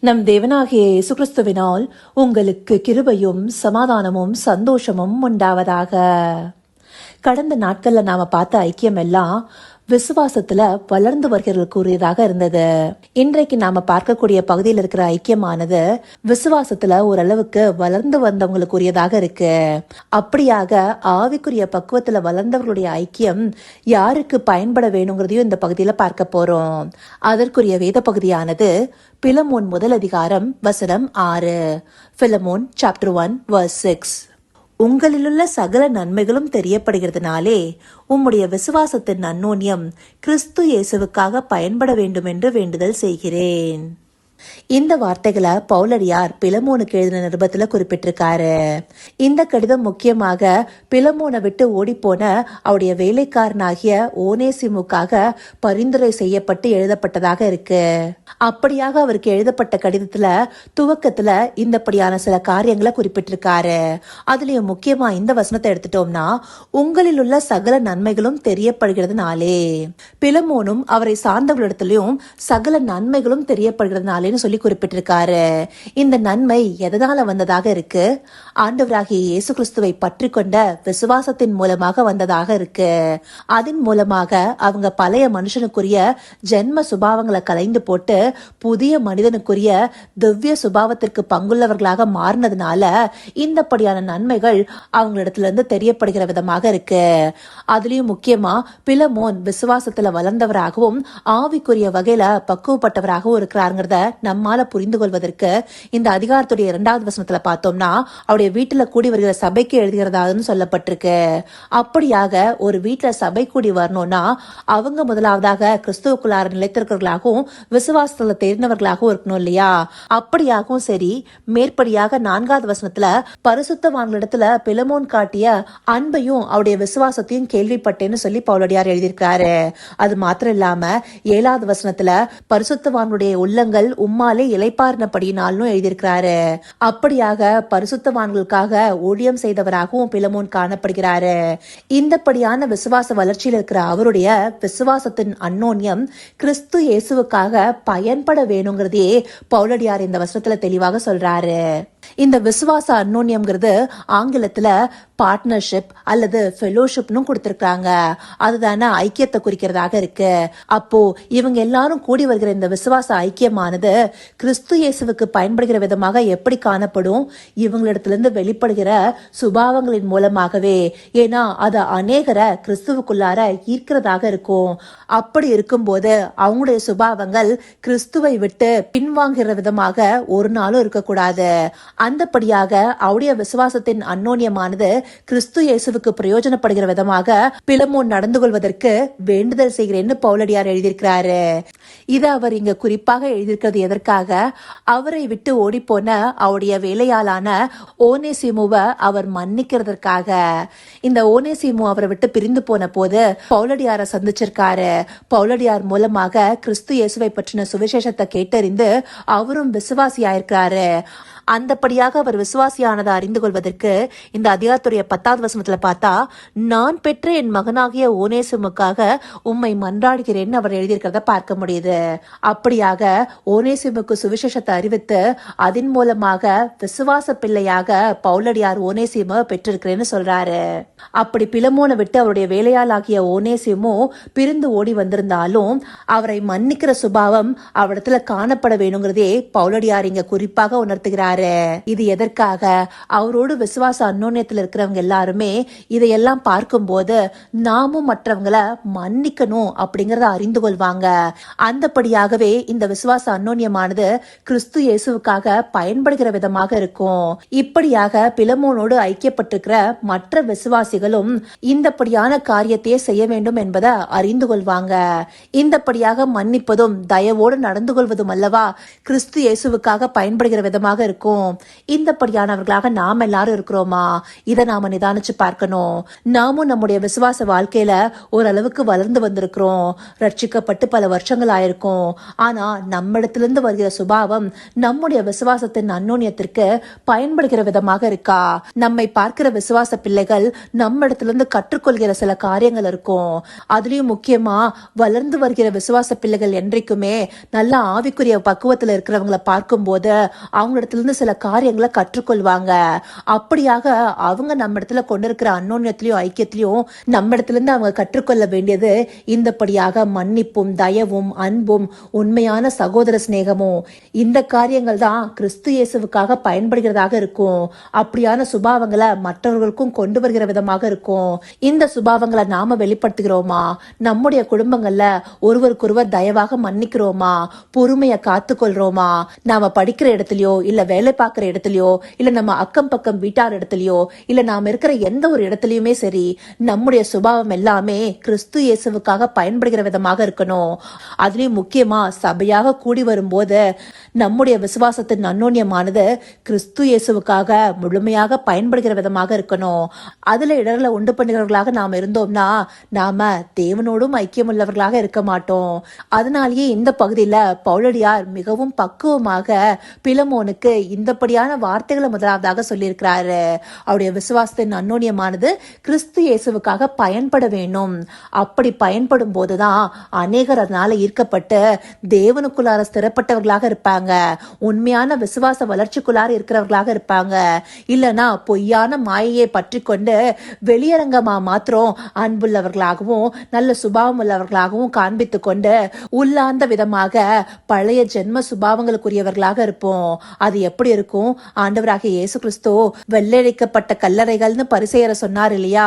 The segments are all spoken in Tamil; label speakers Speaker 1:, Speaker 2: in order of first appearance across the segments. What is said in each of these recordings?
Speaker 1: நம் தேவனாகிய இயேசு கிறிஸ்துவினால் உங்களுக்கு கிருபையும் சமாதானமும் சந்தோஷமும் உண்டாவதாக. கடந்த நாட்களில் நாம் பார்த்த ஐக்கியம் எல்லாம் விசுவாசத்துல வளர்ந்து வருகிறவர்களுக்குரியதாக இருந்தது. இன்றைக்கு நாம பார்க்கக்கூடிய பகுதியில் இருக்கிற ஐக்கியமானது விசுவாசத்துல ஓரளவுக்கு வளர்ந்து வந்தவங்களுக்குரியதாக இருக்கு. அப்படியாக ஆவிக்குரிய பக்குவத்துல வளர்ந்தவர்களுடைய ஐக்கியம் யாருக்கு பயன்பட வேணுங்கிறதையும் இந்த பகுதியில பார்க்க போறோம். அதற்குரிய வேத பகுதியானது பிலமோன் முதல் அதிகாரம் வசனம் ஆறு. Philemon chapter one verse six உங்களிலுள்ள சகல நன்மைகளும் தெரியப்படுகிறதுனாலே உம்முடைய விசுவாசத்தின் நன்னோன்யம் கிறிஸ்து இயேசுவுக்காக பயன்பட வேண்டும் என்று வேண்டுதல் செய்கிறேன். இந்த வார்த்தைகளை பவுலடியார் பிலமோனுக்கு எழுதின நிருபத்துல குறிப்பிட்டிருக்காரு. இந்த கடிதம் முக்கியமாக பிலமோனை விட்டு ஓடிப்போன அவருடைய வேலைக்காரனாகிய ஓனேசிமுக்காக பரிந்துரை செய்யப்பட்டு எழுதப்பட்டதாக இருக்கு. அப்படியாக அவருக்கு எழுதப்பட்ட கடிதத்துல துவக்கத்துல இந்தப்படியான சில காரியங்களை குறிப்பிட்டிருக்காரு. அதுலயும் முக்கியமா இந்த வசனத்தை எடுத்துட்டோம்னா உங்களில் உள்ள சகல நன்மைகளும் தெரியப்படுகிறதுனாலே. பிலமோனும் அவரை சார்ந்தவர்களிடத்திலும் சகல நன்மைகளும் அப்படின்னு சொல்லி குறிப்பிட்டிருக்காரு. இந்த நன்மை எதனால வந்ததாக இருக்கு? ஆண்டவராகிய இயேசு கிறிஸ்துவை பற்றி கொண்ட விசுவாசத்தின் மூலமாக வந்ததாக இருக்கு. அதன் மூலமாக அவங்க பழைய மனுஷனுக்குரிய ஜென்ம சுபாவங்களை கலைந்து போட்டு புதிய மனிதனுக்குரிய திவ்ய சுபாவத்திற்கு பங்குள்ளவர்களாக மாறினதுனால இந்தப்படியான நன்மைகள் அவங்களிடத்துல இருந்து தெரியப்படுகிற விதமாக இருக்கு. அதுலயும் முக்கியமா பிலமோன் விசுவாசத்துல வளர்ந்தவராகவும் ஆவிக்குரிய வகையில பக்குவப்பட்டவராகவும் இருக்கிறாருங்கிறத நம்மால புரிந்து கொள்வதற்கு இந்த அதிகாரத்துடைய இரண்டாவது வசனத்துல பார்த்தோம்னா அவருடைய வீட்டுல கூடி வருகிற சபைக்கு எழுதுகிறதான்னு சொல்லப்பட்டிருக்கு. அப்படியாக ஒரு வீட்டுல சபை கூடி வரணும்னா அவங்க முதலாவதாக கிறிஸ்துவுக்குள்ளார நிலைத்திருக்கிறவர்களாகவும் விசுவாசத்துல தெரிந்தவர்களாகவும் இருக்கணும் இல்லையா? அப்படியாகவும் சரி மேற்படியாக நான்காவது வசனத்துல பரிசுத்தவான்களிடத்துல பிலமோன் காட்டிய அன்பையும் அவருடைய விசுவாசத்தையும் கேள்விப்பட்டேன்னு சொல்லி பவுலடியார் எழுதியிருக்காரு அது மாத்திரம் இல்லாம ஏழாவது வசனத்துல பரிசுத்தவான்களுடைய உள்ளங்கள் உம்மாலே இலைப்பாரினபடினாலும் எழுதியிருக்கிறாரு. அப்படியாக பரிசுத்தவான்களுக்காக ஊழியம் செய்தவராகவும் பிலமோன் காணப்படுகிறாரு. இந்தப்படியான விசுவாச வளர்ச்சியில் இருக்கிற அவருடைய விசுவாசத்தின் அன்னோன்யம் கிறிஸ்து இயேசுவுக்காக பயன்பட வேணுங்கிறதையே பவுலடியார் இந்த வசனத்துல தெளிவாக சொல்றாரு. இந்த விசுவாச அன்னோன்யம்ங்கிறது ஆங்கிலத்துல பார்ட்னர்ஷிப் அல்லது ஃபெலோஷிப்னு கொடுத்துருக்காங்க அதுதானே ஐக்கியத்தை குறிக்கிறதாக இருக்கு. அப்போ இவங்க எல்லாரும் கூடி வருகிற இந்த விசுவாச ஐக்கியமானது கிறிஸ்து இயேசுவுக்கு பயன்படுகிற விதமாக எப்படி காணப்படும்? இவங்களிடத்துல இருந்து வெளிப்படுகிற சுபாவங்களின் மூலமாகவே. ஏன்னா அது அநேகரை கிறிஸ்துவுக்குள்ளார ஈர்க்கிறதாக இருக்கும். அப்படி இருக்கும்போது அவங்களுடைய சுபாவங்கள் கிறிஸ்துவை விட்டு பின்வாங்குகிற விதமாக ஒரு நாளும் இருக்கக்கூடாது. அந்தபடியாக அவருடைய விசுவாசத்தின் அன்னோன்யமானது கிறிஸ்து இயேசுவுக்கு பிரயோஜனப்படுகிற விதமாக பிலமோன் நடந்து கொள்வதற்கு வேண்டுதல் செய்கிறேன்னு பவுலடியார் எழுதியிருக்கிறாரு. இதை அவர் இங்க குறிப்பாக எழுதியிருக்கிறது எதற்காக? அவரை விட்டு ஓடிப்போன அவருடைய வேலையாளான ஓனேசிமுவை அவர் மன்னிக்கிறதற்காக. இந்த ஓனேசிமு அவரை விட்டு பிரிந்து போன போது பவுலடியாரை சந்திச்சிருக்காரு. பவுலடியார் மூலமாக கிறிஸ்து இயேசுவை பற்றின சுவிசேஷத்தை கேட்டறிந்து அவரும் விசுவாசியாயிருக்கிறாரு. அந்தப்படியாக அவர் விசுவாசியானதை அறிந்து கொள்வதற்கு இந்த அதிகாரத்துடைய பத்தாவது வசனத்துல பார்த்தா நான் பெற்ற என் மகனாகிய ஓனேசிமுக்காக உம்மை மன்றாடுகிறேன்னு அவர் எழுதியிருக்கிறத பார்க்க முடியுது. அப்படியாக ஓனேசிமுக்கு சுவிசேஷத்தை அறிவித்து அதன் மூலமாக விசுவாச பிள்ளையாக பவுலடியார் ஓனேசிம பெற்றிருக்கிறேன்னு சொல்றாரு. அப்படி பிலமோனை விட்டு அவருடைய வேலையாளாகிய ஓனேசிமோ பிரிந்து ஓடி வந்திருந்தாலும் அவரை மன்னிக்கிற சுபாவம் அவரிடத்துல காணப்பட வேணுங்கிறதே பவுலடியார் இங்க குறிப்பாக உணர்த்துகிறாரு. இது எதற்காக? அவரோடு விசுவாச அன்னோன்யத்தில் இருக்கிறவங்க எல்லாருமே இதையெல்லாம் பார்க்கும்போது நாமும் மற்றவங்களை மன்னிக்கணும் அப்படிங்கறத அறிந்து கொள்வாங்க. அந்தபடியாகவே இந்த விசுவாச அன்னோன்யமானது கிறிஸ்து இயேசுவுக்காக பயன்படுகிற விதமாக இருக்கும். இப்படியாக பிலமோனோடு ஐக்கியப்பட்டிருக்கிற மற்ற விசுவாசிகளும் இந்தப்படியான காரியத்தையே செய்ய வேண்டும் என்பதை அறிந்து கொள்வாங்க. இந்தப்படியாக மன்னிப்பதும் தயவோடு நடந்து கொள்வதும் அல்லவா கிறிஸ்து இயேசுவுக்காக பயன்படுகிற விதமாக இருக்கும் இருக்கும். இந்தப்படியானவர்களாக நாம் எல்லாரும் இருக்கிறோமா? இதை நாம நிதானிச்சு பார்க்கணும். நாமும் நம்முடைய விசுவாச வாழ்க்கையில ஓரளவுக்கு வளர்ந்து வந்திருக்கிறோம். ரட்சிக்கப்பட்டு பல வருஷங்கள் ஆயிருக்கும். ஆனா நம்மிடத்திலிருந்து வருகிற சுபாவம் நம்முடைய விசுவாசத்தின் அந்யோன்யத்திற்கு பயன்படுகிற விதமாக இருக்கா? நம்மை பார்க்கிற விசுவாச பிள்ளைகள் நம்மிடத்திலிருந்து கற்றுக்கொள்கிற சில காரியங்கள் இருக்கும். அதுலயும் முக்கியமா வளர்ந்து வருகிற விசுவாச பிள்ளைகள் என்றைக்குமே நல்ல ஆவிக்குரிய பக்குவத்துல இருக்கிறவங்களை பார்க்கும்போது அவங்களிடத்திலிருந்து சில காரியங்களை கற்றுக்கொள்வாங்க. அப்படியாக அவங்க நம்ம இடத்துல கொண்டிருக்கிற அன்னோன்யத்திலையும் ஐக்கியத்திலையும் நம்ம இடத்துலேருந்து அவங்க கற்றுக்கொள்ள வேண்டியது இந்தபடியாக மன்னிப்பும் தயவும் அன்பும் உண்மையான சகோதர சிநேகமும். இந்த காரியங்கள் தான் கிறிஸ்து இயேசுவுக்காக பயன்படுகிறதாக இருக்கும். அப்படியான சுபாவங்களை மற்றவர்களுக்கும் கொண்டு வருகிற விதமாக இருக்கும். இந்த சுபாவங்களை நாம வெளிப்படுத்துகிறோமா? நம்முடைய குடும்பங்கள்ல ஒருவருக்கொருவர் தயவாக மன்னிக்கிறோமா? பொறுமையை காத்துக்கொள்றோமா? நாம படிக்கிற இடத்துலயோ இல்ல வேலை பார்க்க பார்க்குற இடத்துலையோ இல்லை நம்ம அக்கம் பக்கம் வீட்டார் இடத்துலையோ இல்லை நாம் இருக்கிற எந்த ஒரு இடத்துலையுமே சரி நம்முடைய சுபாவம் எல்லாமே கிறிஸ்து இயேசுவுக்காக பயன்படுகிற விதமாக இருக்கணும். அதுலேயும் முக்கியமாக சபையாக கூடி வரும்போது நம்முடைய விசுவாசத்தின் அன்னோன்யமானது கிறிஸ்து இயேசுவுக்காக முழுமையாக பயன்படுகிற விதமாக இருக்கணும். அதில் இடர்களை உண்டு பண்ணுகிறவர்களாக நாம் இருந்தோம்னா நாம தேவனோடும் ஐக்கியம் உள்ளவர்களாக இருக்க மாட்டோம். அதனாலேயே இந்த பகுதியில் பவுலடியார் மிகவும் பக்குவமாக பிலமோனுக்கு இந்த அப்படியான வார்த்தைகளை முதலாவதாக சொல்லியிருக்கிறாரு. அவருடைய விசுவாசத்தின் அந்நோன்யமானது கிறிஸ்து இயேசுவுக்காக பயன்பட வேண்டும். அப்படி பயன்படும் போதுதான் அநேகர் அதனால ஈர்க்கப்பட்டு தேவனுக்குள்ளார ஸ்திரப்பட்டவர்களாக இருப்பாங்க. உண்மையான விசுவாச வளர்ச்சிக்குள்ளார இருக்கிறவர்களாக இருப்பாங்க. இல்லனா பொய்யான மாயையை பற்றி கொண்டு வெளியரங்கமா மாத்திரம் அன்புள்ளவர்களாகவும் நல்ல சுபாவம் உள்ளவர்களாகவும் காண்பித்து கொண்டு உள்ளார்ந்த விதமாக பழைய ஜென்ம சுபாவங்களுக்குரியவர்களாக இருப்போம். அது எப்படி இருக்கும்? ஆண்டவராக இயேசு கிறிஸ்தோ வெள்ளரிக்கப்பட்ட கல்லறைகள்னு பரிசெயர சொன்னார் இல்லையா?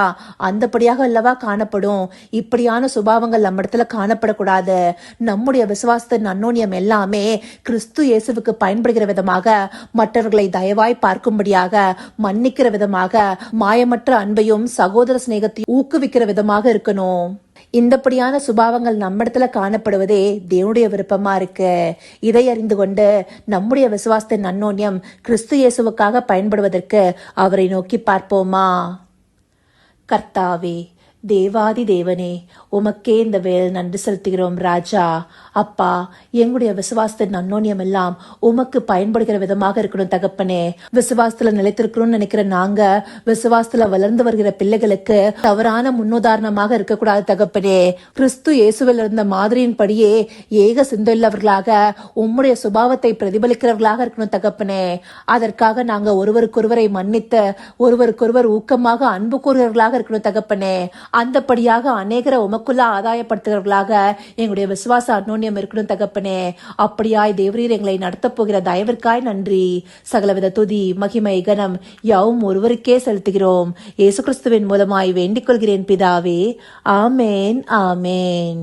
Speaker 1: அந்தபடியாக அல்லவா காணப்படும். இப்படியான சுபாவங்கள் நம்ம இடத்துல காணப்படக்கூடாது. நம்முடைய விசுவாசத்தின் அன்னோன்யம் எல்லாமே கிறிஸ்து இயேசுவுக்கு பயன்படுகிற விதமாக மற்றவர்களை தயவாய் பார்க்கும்படியாக மன்னிக்கிற விதமாக மாயமற்ற அன்பையும் சகோதர சிநேகத்தையும் ஊக்குவிக்கிற விதமாக இருக்கணும். இந்தப்படியான சுபாவங்கள் நம்மிடத்துல காணப்படுவதே தேவனுடைய விருப்பமா இருக்கு. இதை அறிந்து கொண்டு நம்முடைய விசுவாசத்தின் அன்னோன்யம் கிறிஸ்து இயேசுவுக்காக பயன்படுவதற்கு அவரை நோக்கி பார்ப்போமா? கர்த்தாவே தேவாதி தேவனே உமக்கே இந்த வேல் நன்றி செலுத்துகிறோம் ராஜா. அப்பா எங்களுடைய விசுவாசத்தின் அன்னோன்யம் எல்லாம் உமக்கு பயன்படுகிற விதமாக இருக்கணும் தகப்பனே. விசுவாசத்துல நிலைத்திருக்கணும்னு நினைக்கிற நாங்க விசுவாசத்துல வளர்ந்து வருகிற பிள்ளைகளுக்கு தவறான முன்னுதாரணமாக இருக்கக்கூடாது தகப்பனே. கிறிஸ்து இயேசுவில் இருந்த மாதிரியின்படியே ஏக சிந்தையுள்ளவர்களாக உம்முடைய சுபாவத்தை பிரதிபலிக்கிறவர்களாக இருக்கணும் தகப்பனே. அதற்காக நாங்க ஒருவருக்கொருவரை மன்னித்து ஒருவருக்கொருவர் ஊக்கமாக அன்பு கூறுகிறவர்களாக இருக்கணும் தகப்பனே. அந்தபடியாக அநேகரை உமக்குள்ள ஆதாயப்படுத்துகிறவர்களாக எங்களுடைய விசுவாச அன்னோன்யம் இருக்கணும் தகப்பனே. அப்படியாய் தேவரீர் எங்களை நடத்தப் போகிற தயவிற்காய் நன்றி. சகலவித துதி மகிமை கனம் யாவும் ஒருவருக்கே செலுத்துகிறோம். இயேசு கிறிஸ்துவின் மூலமாய் வேண்டிக் கொள்கிறேன் பிதாவே. ஆமேன் ஆமேன்.